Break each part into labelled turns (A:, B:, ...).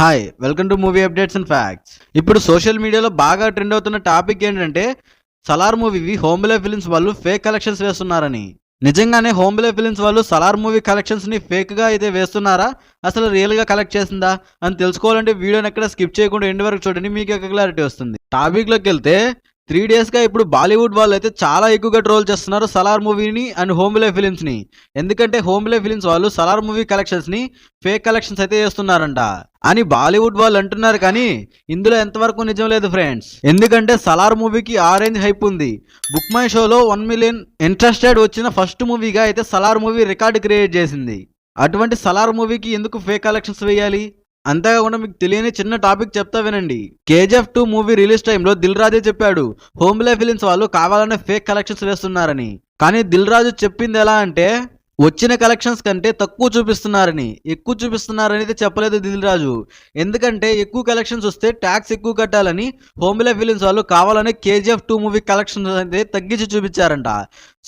A: Hi welcome to movie updates and facts ఇప్పుడు social మీడియాలో బాగా ట్రెండ్ అవుతున్న టాపిక్ ఏంటంటే సలార్ మూవీవి హోమ్లే ఫిలిమ్స్ వాళ్ళు ఫేక్ కలెక్షన్స్ వేస్తున్నారని. నిజంగానే హోమ్లే ఫిలిమ్స్ వాళ్ళు సలార్ మూవీ కలెక్షన్స్ని ఫేక్గా అయితే వేస్తున్నారా? అసలు రియల్గా కలెక్ట్ చేసిందా? అని తెలుసుకోవాలంటే వీడియోని ఎక్కడ స్కిప్ చేయకుండా ఎండ్ వరకు చూడండి మీకు క్లారిటీ వస్తుంది. టాపిక్లోకి వెళ్తే త్రీ డేస్గా ఇప్పుడు బాలీవుడ్ వాళ్ళు అయితే చాలా ఎక్కువగా ట్రోల్ చేస్తున్నారు సలార్ మూవీని అండ్ హోమ్లే ఫిలిమ్స్ని ఎందుకంటే హోమ్లే ఫిలిమ్స్ వాళ్ళు సలార్ మూవీ కలెక్షన్స్ని ఫేక్ కలెక్షన్స్ అయితే చేస్తున్నారంట. అని బాలీవుడ్ వాళ్ళు అంటున్నారు కానీ ఇందులో ఎంతవరకు నిజం లేదు ఫ్రెండ్స్. ఎందుకంటే సలార్ మూవీకి ఆరెంజ్ హైప్ ఉంది. బుక్ మై షోలో వన్ మిలియన్ ఇంట్రెస్టెడ్ వచ్చిన ఫస్ట్ మూవీగా అయితే సలార్ మూవీ రికార్డు క్రియేట్ చేసింది. అటువంటి సలార్ మూవీకి ఎందుకు ఫేక్ కలెక్షన్స్ వేయాలి? అంతేకాకుండా మీకు తెలియని చిన్న టాపిక్ చెప్తా వినండి. కేజీఎఫ్ టూ మూవీ రిలీజ్ టైంలో దిల్ రాజే చెప్పాడు హోమ్లే ఫిలిమ్స్ వాళ్ళు కావాలనే ఫేక్ కలెక్షన్స్ వేస్తున్నారని. కానీ దిల్ రాజు చెప్పింది ఎలా అంటే వచ్చిన కలెక్షన్స్ కంటే తక్కువ చూపిస్తున్నారని. ఎక్కువ చూపిస్తున్నారని అయితే చెప్పలేదు దిల్ రాజు. ఎందుకంటే ఎక్కువ కలెక్షన్స్ వస్తే ట్యాక్స్ ఎక్కువ కట్టాలని హోమ్లే ఫిలిమ్స్ వాళ్ళు కావాలని కేజీఎఫ్ టూ మూవీ కలెక్షన్స్ అయితే తగ్గించి చూపించారంట.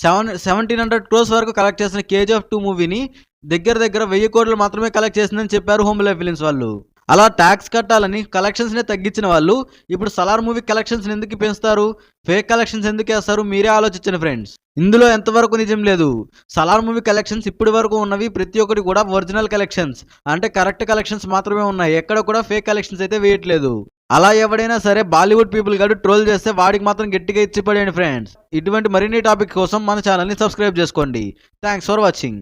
A: సెవెన్ సెవెంటీన్ హండ్రెడ్ క్రోస్ వరకు కలెక్ట్ చేసిన కేజీఎఫ్ టూ మూవీని దగ్గర దగ్గర వెయ్యి కోట్లు మాత్రమే కలెక్ట్ చేసిందని చెప్పారు హోమ్లే ఫిలిమ్స్ వాళ్ళు. అలా ట్యాక్స్ కట్టాలని కలెక్షన్స్నే తగ్గించిన వాళ్ళు ఇప్పుడు సలార్ మూవీ కలెక్షన్స్ ఎందుకు పెంచుతారు? ఫేక్ కలెక్షన్స్ ఎందుకు వేస్తారు? మీరే ఆలోచించండి ఫ్రెండ్స్ ఇందులో ఎంతవరకు నిజం లేదు? సలార్ మూవీ కలెక్షన్స్ ఇప్పటి వరకు ఉన్నవి ప్రతి ఒక్కటి కూడా ఒరిజినల్ కలెక్షన్స్ అంటే కరెక్ట్ కలెక్షన్స్ మాత్రమే ఉన్నాయి. ఎక్కడ కూడా ఫేక్ కలెక్షన్స్ అయితే వేయట్లేదు. అలా ఎవడైనా సరే బాలీవుడ్ పీపుల్ గారు ట్రోల్ చేస్తే వాడికి మాత్రం గట్టిగా ఇచ్చిపడేయండి ఫ్రెండ్స్ ఇటువంటి మరిన్ని టాపిక్ కోసం మన ఛానల్ని సబ్స్క్రైబ్ చేసుకోండి. Thanks for watching